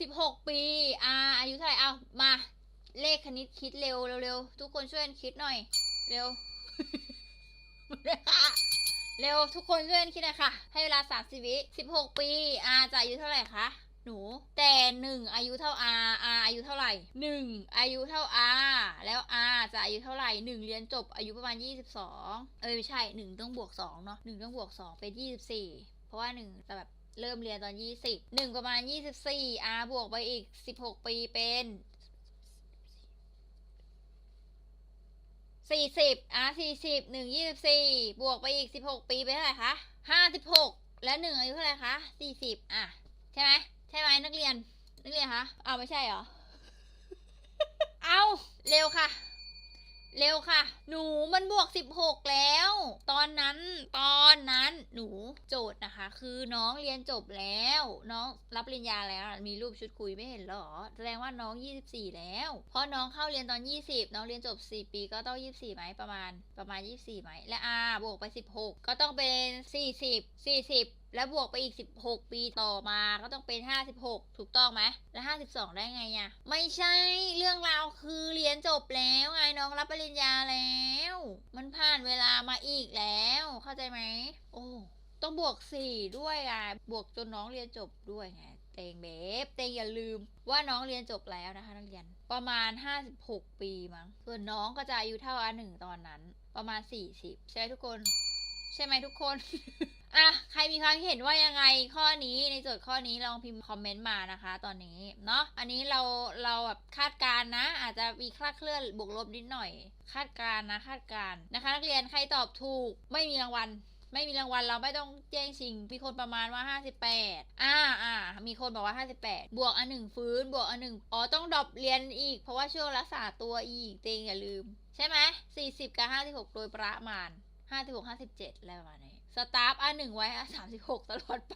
สิบหกปีอาอายุเท่าไหร่เอามา เลขคณิตคิดเร็วเร็วๆทุกคนช่วยกันคิดหน่อย เร็วเร็วค่ะเร็วทุกคนช่วยกันคิดหน่อยค่ะ ให้เวลาสามสิบวิสิบหกปีอาจะอายุเท่าไหร่คะหนู แต่หนึ่งอายุเท่าอาอาอายุเท่าไหร่หนึ่งอายุเท่าอาแล้วอาจะอายุเท่าไหร่หนึ่งเรียนจบอายุประมาณยี่สิบสองเอ้ยไม่ใช่หนึ่งต้องบวกสองเนาะหนึ่งต้องบวกสองเป็นยี่สิบสี่เพราะว่าหนึ่งจะแบบ เริ่มเรียนตอนยี่สิบหนึ่งประมาณยี่สิบสี่อาบวกไปอีกสิบหกปีเป็นสี่สิบอาสี่สิบหนึ่งยี่สิบสี่บวกไปอีกสิบหกปีเป็นเท่าไหร่คะห้าสิบหกและหนึ่งอายุเท่าไหร่คะสี่สิบอะ ใช่ไหม ใช่ไหมนักเรียน นักเรียนคะอ้าวไม่ใช่เหรอ เอาเร็วค่ะ เร็วค่ะ หนูมันบวกสิบหกแล้ว ตอนนั้นตอน โจทย์นะคะ คือน้องเรียนจบแล้ว น้องรับปริญญาแล้วมีรูปชุดคุยไม่เห็นหรอ แสดงว่าน้อง 24 แล้ว เพราะน้องเข้าเรียนตอน 20 น้องเรียนจบ 4 ปีก็ต้อง 24ไหมประมาณประมาณ 24ไหมและ R บวกไป 16 ก็ต้องเป็น 40 40 แล้วบวกไปอีก 16 ปีต่อมาก็ต้องเป็น 56 ถูกต้องไหมแล้ว 52 ได้ไงอะไม่ใช่เรื่องราวคือเรียนจบแล้วไงน้องรับปริญญาแล้ว มันผ่านเวลามาอีกแล้ว เข้าใจไหมโอ้ ต้องบวก4ด้วยอะบวกจนน้องเรียนจบด้วยไงเตงเบบเตงอย่าลืมว่าน้องเรียนจบแล้วนะคะนักเรียนประมาณ 56 ปีมั้งส่วนน้องก็จะอายุเท่าอาหนึ่งตอนนั้น ประมาณ 40 ใช่ไหมทุกคน ใช่ไหมทุกคนอะใครมีความเห็นว่ายังไงข้อนี้ในโจทย์ข้อนี้ลองพิมพ์คอมเมนต์มานะคะ ตอนนี้เนาะอันนี้เราเราแบบคาดการณ์นะ อาจจะมีคลาดเคลื่อนบวกลบนิดหน่อย คาดการณ์นะคาดการณ์นะคะ นักเรียนใครตอบถูกไม่มีรางวัล ไม่มีรางวัลเราไม่ต้องแจ้งชิงมีคนประมาณว่า 58 อ่าอ่ามีคนบอกว่า 58 บวกอันหนึ่งฟื้น บวกอันหนึ่งอ๋อต้องดรอปเรียนอีก เพราะว่าช่วงรักษาตัวอีกเตงอย่าลืม ใช่ไหม40 กับ 56 โดยประมาณ 56 57อะไรประมาณนี้ สตาฟอันหนึ่งไว้สามสิบหกตลอดไป